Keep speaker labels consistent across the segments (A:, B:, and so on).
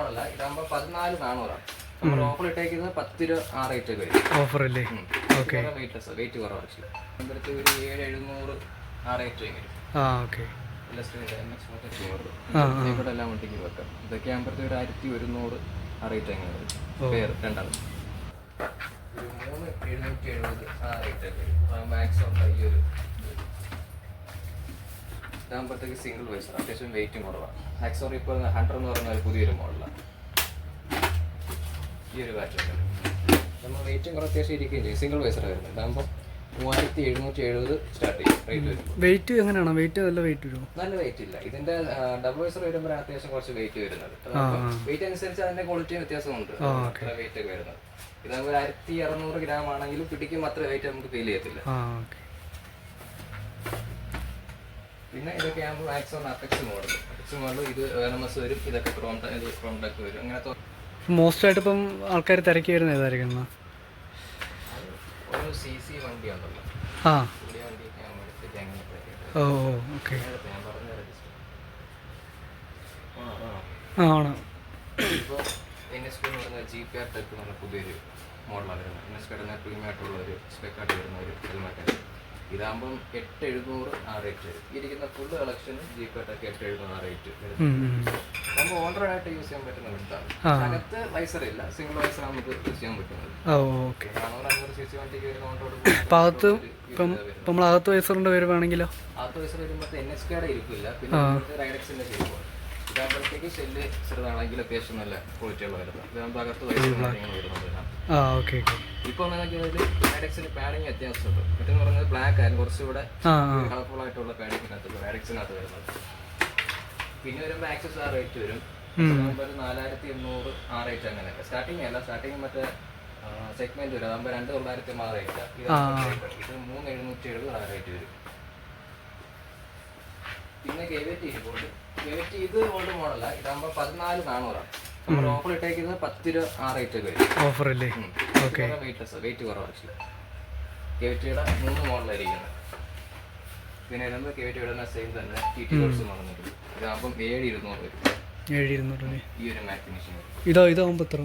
A: മോഡല ഇതാകുമ്പോ പതിനാല് നാനൂറാണ് നമ്മൾ ഓഫർ ഇട്ടേക്കുന്നത് പത്ത് രൂപ ആ റേറ്റ് വരും
B: ഓഫർ അല്ലേ ഓക്കെ
A: വെയിറ്റ്ലെസ് വെയിറ്റ് കുറവ് ആക്ച്വലി അമ്പലത്തിൽ ഒരു ഏഴ് എഴുന്നൂറ് ആ റേറ്റ് വരും.
B: ആ ഓക്കെ
A: ഇവിടെ എല്ലാം വണ്ടിക്ക് വെക്കാം. ഇതൊക്കെ ആകുമ്പോഴത്തെ ഒരു ആയിരത്തി ഒരുന്നൂറ് ആ റേറ്റ് എങ്ങനെ വരും. പേര് രണ്ടാമത്. ഒരു മൂന്ന് എഴുന്നൂറ്റി എഴുപത് ആ റേറ്റ് വരും. മാക്സിമം ഈ ഒരു ഇതാകുമ്പോഴത്തേക്ക് സിംഗിൾ വയസ്സ് അത്യാവശ്യം വെയിറ്റും കുറവാണ് ആക്സോറി ഇപ്പോൾ ഹൺഡ്രഡ് എന്ന് പറയുന്ന ഒരു പുതിയൊരു മോഡലാണ് ഈ ഒരു ബാറ്ററി നമ്മൾ വെയിറ്റും കുറേ അത്യാവശ്യം ഇരിക്കുകയും ചെയ്യും. സിംഗിൾ വയസ്സർ വരുന്നത്. ഇതാകുമ്പോൾ മൂവായിരത്തി എഴുന്നൂറ്റി എഴുപത് സ്റ്റാർട്ട് ചെയ്യും. റേറ്റ് വരും
B: വെയിറ്റ് എങ്ങനെയാണ്? വെയിറ്റ് നല്ല വെയിറ്റ് വരുമോ?
A: നല്ല വെയിറ്റ് ഇല്ല. ഇതിന്റെ ഡബിൾ വയസ്സർ വരുമ്പോൾ അത്യാവശ്യം കുറച്ച് വെയിറ്റ് വരുന്നത്. വെയിറ്റ് അനുസരിച്ച് അതിന്റെ ക്വാളിറ്റിയും വ്യത്യാസമുണ്ട്. അത്ര വെയിറ്റ് ഒക്കെ വരുന്നത്. ഇതാകുമ്പോൾ ആയിരത്തി അറുന്നൂറ് ഗ്രാം ആണെങ്കിലും പിടിക്കും അത്ര വെയിറ്റ് നമുക്ക് ഫീൽ ചെയ്യത്തില്ല.
B: ആ ഓക്കെ
A: പിന്നെ ഇതൊക്കെ ആകുമ്പോൾ Axor apex model apex model ഇത് എസ് വരും ഇതൊക്കെ ക്രോം ഇത് ക്രോം ഡക്ക് വരും. അങ്ങനത്തെ
B: മോസ്റ്റ് ആയിട്ട് ഇപ്പം ആൾക്കാർ തിരക്കി വരുന്ന ഏതായിരിക്കും?
A: ഒരു സി സി വണ്ടി ഉണ്ടല്ലോ.
B: ആ. ഓ ഓക്കെ. ആണ്.
A: ഇപ്പോൾ എൻ എസ് പി എന്ന് പറഞ്ഞ ജി പി ആർ ടെക് എന്ന് പറഞ്ഞ പുതിയൊരു മോഡലാണ് വരുന്നത്. എൻ എസ് പി പ്രീമിയം ആയിട്ടുള്ള ഒരു സ്പെക്കായിട്ട് വരുന്ന ഒരു ഹെൽമെറ്റ് ഇതാകുമ്പം എട്ട് എഴുന്നൂറ് ആ റേറ്റ് ഇരിക്കുന്ന ഫുൾ കളക്ഷനും ജി എട്ട് എഴുന്നൂറ് ആ റേറ്റ്. നമുക്ക് ഓൾറെഡി ആയിട്ട് യൂസ് ചെയ്യാൻ പറ്റുന്ന
B: ആ.
A: അകത്ത് വൈസർ ഇല്ല. സിംഗിൾ വൈസർ നമുക്ക് യൂസ് ചെയ്യാൻ പറ്റുന്നത്. നാനൂറ് അഞ്ഞൂറ് സി സി വണ്ടിക്ക് വരുന്ന
B: പാകത്ത് ഇപ്പം നമ്മൾ അകത്ത് വയസ്സുകൊണ്ട് വരുവാണെങ്കിലോ?
A: അകത്ത് വൈസർ വരുമ്പോൾ എൻ എസ് കെയുടെ ഇരിക്കില്ല. പിന്നെ റൈഡക്സിന്റെ ചെയ്യുമ്പോൾ ഇതാകുമ്പോഴത്തേക്ക് ഷെല്ല് ചെറുതാണെങ്കിൽ അത്യാവശ്യം നല്ല ക്വാളിറ്റി ഉള്ള വരുന്നത് അകത്ത് വയസ്സ് കാര്യങ്ങൾ വരുന്നത്
B: ആ ഓക്കെ
A: നോക്കിയാൽ റൈഡക്സിന് പാഡിങ് വ്യത്യാസമുണ്ട്. മറ്റെന്ന് പറഞ്ഞത് ബ്ലാക്ക് ആയിരുന്നു കുറച്ചുകൂടെ കളർഫുൾ ആയിട്ടുള്ള പാഡിങ്ങിനകത്ത് പാഡക്സിനകത്ത് വരുന്നത്. പിന്നെ വരുമ്പോൾ ആക്സസ് ആ റേറ്റ് വരും ഒരു നാലായിരത്തി എണ്ണൂറ് ആ റേറ്റ് അങ്ങനെയൊക്കെ. സ്റ്റാർട്ടിങ് അല്ല സ്റ്റാർട്ടിങ് മറ്റേ സെഗ്മെന്റ് വരും. അതാകുമ്പോൾ രണ്ട് തൊള്ളായിരത്തി ആ റേറ്റ് ഇത് മൂന്ന് എഴുന്നൂറ്റി എഴുപത് ആ റേറ്റ് വരും. പിന്നെ ഗേവറ്റി ഇരിപ്പുണ്ട് ഗേവറ്റി ഇത് ഓൾഡ് മോഡല ഇതാകുമ്പോൾ പതിനാല് നാനൂറാണ് നമ്മൾ ഓഫർ ഇട്ടേക്കുന്നത് പത്ത് രൂപ ആ റേറ്റ് വരും
B: ഓഫർ അല്ലേ ഓക്കെ
A: വെയിറ്റ്ലെസ് വെയിറ്റ് മൂന്ന് മോഡലായിരിക്കുന്നത് പിന്നെ സെയിം തന്നെ ടി ടി കോഴ്സ് നടന്നിട്ടുണ്ട് ഇതാകുമ്പം ഏഴ് ഇരുന്നൂറ് വരും.
B: ഏഴ് ഇരുന്നൂറ് അല്ലേ?
A: ഈ ഒരു മാറ്റ്
B: ഇതോ ഇതാകുമ്പോൾ എത്ര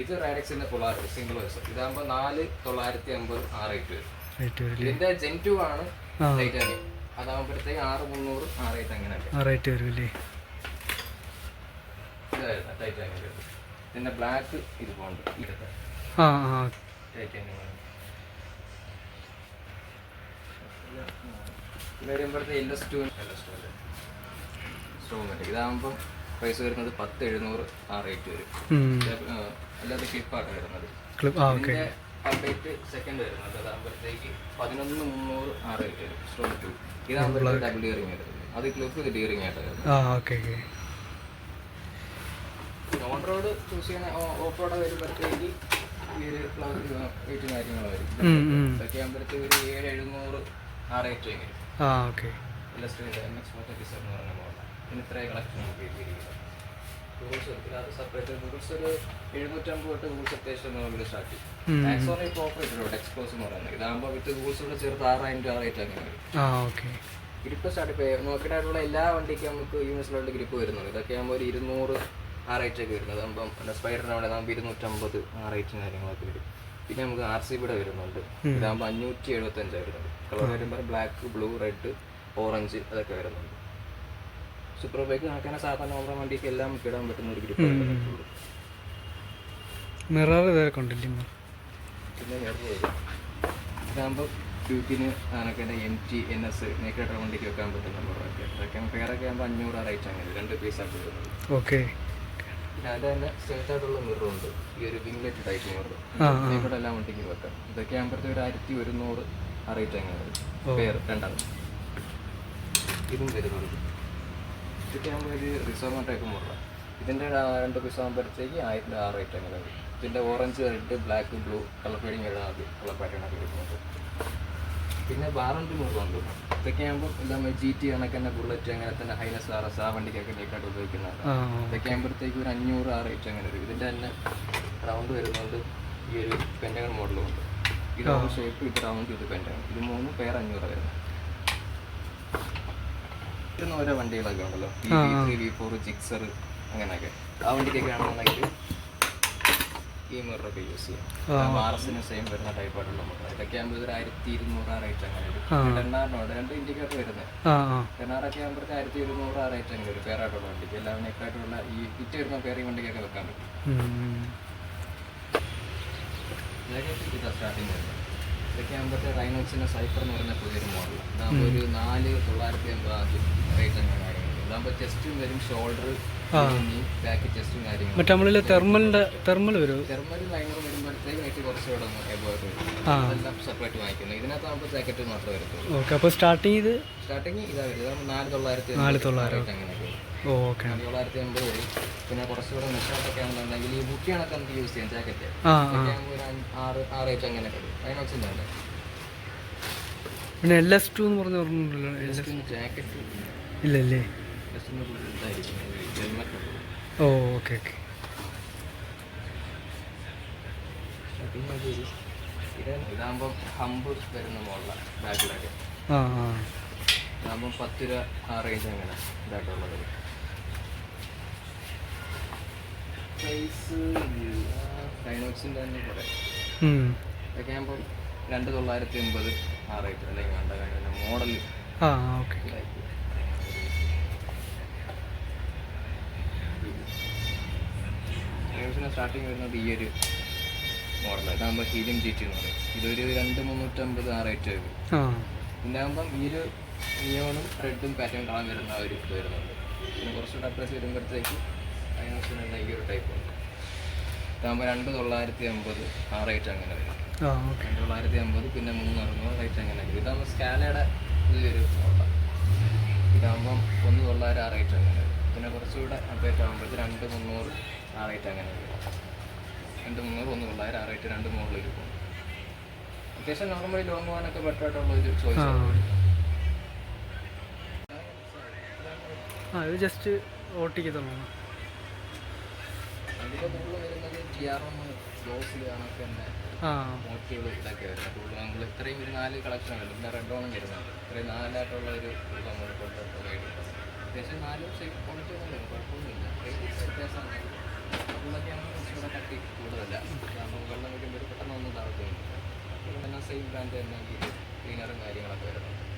A: ഇത് റാഡിക്സിന്റെ പൊളാർ സിംഗിൾ ഇതാകുമ്പോൾ നാല് തൊള്ളായിരത്തി അമ്പത് ആ റേറ്റ് വരും. ഇതിന്റെ ജെൻ ടു ആണ്. ടൈറ്റാനിയം അതാകുമ്പോഴത്തേക്ക് ആറ് മുന്നൂറ് ആ റേറ്റ് അങ്ങനെയൊക്കെ വരും അല്ലേ പിന്നെ ബ്ലാക്ക് ഇത് പോകണ്ട് ഇതൊക്കെ
B: ആ. ആ
A: വരുമ്പോഴത്തെ L S two L S two അല്ലേ സ്റ്റോമെറ്റ് ഇതാകുമ്പം പ്രൈസ് വരുന്നത് പത്ത് എഴുന്നൂറ് ആ റേറ്റ് വരും അല്ലാതെ ക്ലിപ്പാണ് വരുന്നത്. ഇതിന്റെ അപ്ഡേറ്റ് സെക്കൻഡ് വരുന്നത്. അതാകുമ്പോഴത്തേക്ക് പതിനൊന്ന് മുന്നൂറ് ആ റേറ്റ് വരും. സ്റ്റോം ടു ഇതാകുമ്പോഴത്തേക്ക് ഡബിൾ ഇയറിംഗ് വരുന്നത്. അത് ക്ലിപ്പ് ഇത് ഇയറിംഗ് ആയിട്ട് വരുന്നത്. ഓൺ റോഡ് ചൂസ് ചെയ്യുന്ന ഓഫ് റോഡ് വരുമ്പോഴത്തേക്ക് ഈ ഒരു വെയിറ്റ് കാര്യങ്ങളും വരും. ഇതൊക്കെ ആകുമ്പോഴത്തേക്ക് ഒരു ഏഴ് എഴുന്നൂറ് ആ റേറ്റ് വരും.
B: ആ okay
A: illustrate M X forty design എന്ന് പറഞ്ഞ പോലെ ഇത്രയും കളക്ഷൻ നമുക്ക് കിട്ടിയിരിക്കുന്നത് ഇതിനകത്ത് സെപ്പറേറ്റ് ഒരു എഴുന്നൂറ്റമ്പത് തൊട്ട് റൂൾസ് അത്യാവശ്യം നമുക്ക് സ്റ്റാർട്ട് ചെയ്യും ആക്സോറി ഇപ്പോൾ ഓഫർ ഇട്ടിട്ടുണ്ട് എന്ന് പറയുന്നത്. ഇതാകുമ്പോൾ വിത്ത് റൂൾസ് കൂടെ ചേർത്ത് ആറായിരം രൂപ റേറ്റ് അങ്ങനെ വരും.
B: ആ ഓക്കെ
A: ഗ്രിപ്പ് സ്റ്റാർട്ട് ഇപ്പോൾ നോക്കിയിട്ടുള്ള എല്ലാ വണ്ടിക്കും നമുക്ക് യൂണിവേഴ്സിലുള്ള ഗ്രിപ്പ് വരുന്നുണ്ട്. ഇതൊക്കെ ആകുമ്പോൾ ഒരു ഇരുന്നൂറ് ആ റേറ്റ് ഒക്കെ വരുന്നത്. സ്പൈഡറിന് അവിടെ നമുക്ക് ഇരുന്നൂറ്റമ്പത് ആ റേറ്റും കാര്യങ്ങളൊക്കെ വരും. പിന്നെ നമുക്ക് ആർ സി ബിയുടെ വരുന്നുണ്ട്. ഇതാകുമ്പോൾ അഞ്ഞൂറ്റി എഴുപത്തഞ്ച് വരുന്നത്. കളർ വരുമ്പോൾ ബ്ലാക്ക് ബ്ലൂ റെഡ് ഓറഞ്ച് അതൊക്കെ വരുന്നുണ്ട്. സൂപ്പർ ബൈക്ക് കണക്കാன സാധാരണ ഓരോ വണ്ടിക്ക് എല്ലാം കിടാൻ പറ്റുന്ന ഒരു ഗ്രിപ്പ്
B: മിറർ ഇതൊക്കെ ഉണ്ടല്ലേ
A: പിന്നെ ഇതാകുമ്പോൾ ഡ്യൂക്കിന് അതിനൊക്കെ എം ടി എൻ എസ് നേക്കായിട്ട് വണ്ടിക്ക് വെക്കാൻ പറ്റുന്ന മുറൊക്കെ അതൊക്കെ പേരൊക്കെ ആകുമ്പോൾ അഞ്ഞൂറ് റേറ്റ് അങ്ങനെ രണ്ട് പീസായിട്ട് വരുന്നത്
B: ഓക്കെ.
A: പിന്നെ അതിന്റെ തന്നെ സ്ട്രേറ്റ് ആയിട്ടുള്ള മിററുണ്ട്. ഈ ഒരു വിംഗ്ലെറ്റ് ടൈപ്പ് മിറർ ഇവിടെ എല്ലാം വണ്ടിക്ക് വെക്കാം. ഇതൊക്കെ ആകുമ്പോഴത്തെ ഒരു ആയിരത്തി ഒരുന്നൂറ് ആ റേറ്റ് അങ്ങനെ വരും. പേർ രണ്ടാമത് ഇതും വരുന്നുണ്ട്. ഇതൊക്കെ ആകുമ്പോൾ ഒരു റിസോം ടൈപ്പ് മുറ ഇതിന്റെ രണ്ട് പീസ് ആകുമ്പോഴത്തേക്ക് ആയിരത്തി ആ റേറ്റ് അങ്ങനെ വരും. ഇതിന്റെ orange red black blue colour feeding വരുന്നത് കളർ പാറ്റേൺ ഒക്കെ കിട്ടുന്നത് പിന്നെ വാറണ്ടി മുറുണ്ട് ഇതൊക്കെ ആകുമ്പോൾ എല്ലാം ജി ടി കണക്ക് തന്നെ ബുള്ളറ്റ് അങ്ങനെ തന്നെ ഹൈനസ് ആർ എസ് ആ വണ്ടിക്കൊക്കെ നീക്കായിട്ട്
B: ഉപയോഗിക്കുന്നത്
A: ഇതൊക്കെ ആകുമ്പോഴത്തേക്ക് ഒരു അഞ്ഞൂറ് ആ റേറ്റ് അങ്ങനെ വരും. ഇതിന്റെ തന്നെ റൗണ്ട് വരുന്നുണ്ട്. ഈ ഒരു പെന്റഗൺ മോഡലും ഉണ്ട്. ഇത് ഷേപ്പ് ഇത് റൗണ്ട് ഇത് പെന്റഗൺ ഇത് മൂന്ന് പേർ അഞ്ഞൂറ് വരുന്നത്. ഇതിന് ഓരോ വണ്ടികളൊക്കെ ഉണ്ടല്ലോ V three V four Gixxer അങ്ങനെയൊക്കെ. ആ വണ്ടിക്കൊക്കെ ആണെന്നുണ്ടെങ്കിൽ ഈ മിററൊക്കെ യൂസ് ചെയ്യാം. ആർ എസിന് സെയിം വരുന്ന ടൈപ്പ് ആയിട്ടുള്ള മിറർ ഇതൊക്കെ ആകുമ്പോൾ ഒരു ആയിരത്തി ഇരുന്നൂറ് ആ. റേറ്റ് അങ്ങനെ വരും ടെണ്ണാറിനോട് രണ്ട് ഇൻഡിക്കേറ്റർ വരുന്നത് ടെണ്ണാറൊക്കെ ആകുമ്പോഴത്തെ ആയിരത്തി ഇരുന്നൂറ് ആ റേറ്റ് അങ്ങനെ വരും. പേരായിട്ടുള്ള വണ്ടിക്ക്. എല്ലാം നെക്കായിട്ടുള്ള ഈ ഇറ്റ് വരുന്ന പേര് വണ്ടിക്കൊക്കെ വെക്കാൻ പറ്റും. ഇതൊക്കെ സ്റ്റാർട്ടിങ് വരുന്നത്. ഇതൊക്കെ ആകുമ്പോഴത്തെ റൈനോക്സിന്റെ സൈഫർ എന്ന് പറഞ്ഞ പുതിയൊരു മോഡൽ ഇതാകുമ്പോൾ ഒരു നാല് തൊള്ളായിരത്തി എൺപത് റേറ്റ് തന്നെ കാര്യങ്ങൾ ഇതാകുമ്പോൾ ചെസ്റ്റും വരും ഷോൾഡർ ബാക്ക് ചെസ്റ്റും കാര്യങ്ങളും.
B: മറ്റേ നമ്മളിൽ തെർമലിന്റെ തെർമൽ വരും?
A: തെർമൽ ലൈനർ വരുമ്പോഴത്തേക്ക് കുറച്ചുകൂടെ എബോട്ട് വരും.
B: ആ.
A: അതെല്ലാം സെപ്പറേറ്റ് വാങ്ങിക്കുന്നത് ഇതിനകത്താകുമ്പോൾ ജാക്കറ്റ് മാത്രമേ വരത്തുള്ളൂ.
B: ഓക്കെ അപ്പോൾ സ്റ്റാർട്ടിങ് ഇത്
A: സ്റ്റാർട്ടിങ് ഇതാ വരും. ഇതാകുമ്പോൾ നാല് തൊള്ളായിരത്തി
B: നാല് തൊള്ളായിരം.
A: അങ്ങനെയൊക്കെ
B: ഓക്കെ.
A: തൊള്ളായിരത്തി എൺപത് വരും പിന്നെ കുറച്ചുകൂടെ മെഷീനൊക്കെ ആണെന്നുണ്ടെങ്കിൽ ഈ ബുക്ക് കണക്ക് നമുക്ക് യൂസ് ചെയ്യാം ജാക്കറ്റ്. ഒരു ആറ് ആറ് റേറ്റ് അങ്ങനെ വരും റൈനോക്സിന്റെ ഉണ്ട്
B: പിന്നെ എൽ എസ് ടു എന്ന് പറഞ്ഞ പറഞ്ഞിട്ടുണ്ടല്ലോ എൽ എസ്
A: ജാക്കറ്റ് ഇല്ലല്ലേ
B: ഓ ഓക്കെ ഓക്കെ.
A: ഇതാകുമ്പോൾ ഹമ്പ് വരുന്ന മോഡലാണ് ബാക്കിലൊക്കെ ഇതാകുമ്പോൾ പത്ത് രൂപ ആ റേഞ്ച് അങ്ങനെ ഇതായിട്ടുള്ളത് പ്രൈസ് ഡൈനോക്സിന്റെ തന്നെ പറയാം
B: ഉം.
A: ഇതൊക്കെ ആകുമ്പോൾ രണ്ട് തൊള്ളായിരത്തി എൺപത് ആ റേറ്റ് അല്ലെങ്കിൽ വേണ്ട കാര്യം മോഡൽ
B: ആ ഓക്കെ
A: സ്റ്റാർട്ടിങ് വരുന്നത് ഈ ഒരു മോഡലാണ് ഇതാകുമ്പോൾ ഹീലിയം ജി ടി എന്ന് പറയും. ഇതൊരു രണ്ട് മുന്നൂറ്റമ്പത് ആ റേറ്റ് വരും. ഈ ഒരു നിയോണും റെഡും പാറ്റേൺ കളാൻ വരുന്ന ആ ഒരു ഇത് വരുന്നുണ്ട് പിന്നെ കുറച്ചുകൂടെ അപ്രസ് വരുമ്പോഴത്തേക്ക് അതിനകത്ത് ഈ ഒരു ടൈപ്പ് ഉണ്ട് ഇതാകുമ്പോൾ രണ്ട് തൊള്ളായിരത്തി അമ്പത് ആ റേറ്റ് അങ്ങനെ വരും. രണ്ട് തൊള്ളായിരത്തി അമ്പത് പിന്നെ മൂന്ന് അറുന്നൂറ് റേറ്റ് അങ്ങനെ വരും. ഇതാകുമ്പോൾ സ്കാലയുടെ ഇത് മോഡലാണ് ഇതാകുമ്പം ഒന്ന് തൊള്ളായിരം ആ റേറ്റ് അങ്ങനെ വരും. പിന്നെ കുറച്ചുകൂടെ അപ്ഡേറ്റ് ആകുമ്പോഴത്തെ രണ്ട് മുന്നൂറ് ആ റേറ്റ് അങ്ങനെ വരും. രണ്ട് മുന്നൂറ് ഒന്ന് തൊള്ളായിരം ആ റേറ്റ് രണ്ട് മുകളിൽ ഇരിക്കും അത്യാവശ്യം നോർമലി ലോങ് പോകാനൊക്കെ ബെറ്റർ ആയിട്ടുള്ള ഒരു ചോയ്സ്
B: ആ. ഇത് ജസ്റ്റ് ഓട്ടിക്കുന്നു
A: അതിന്റെ കൂടുതൽ വരുന്നത്
B: ആ.
A: സെയിം ബ്രാൻഡ് തന്നെ. ക്ലീനറും കാര്യങ്ങളൊക്കെ വരുന്നുണ്ട്.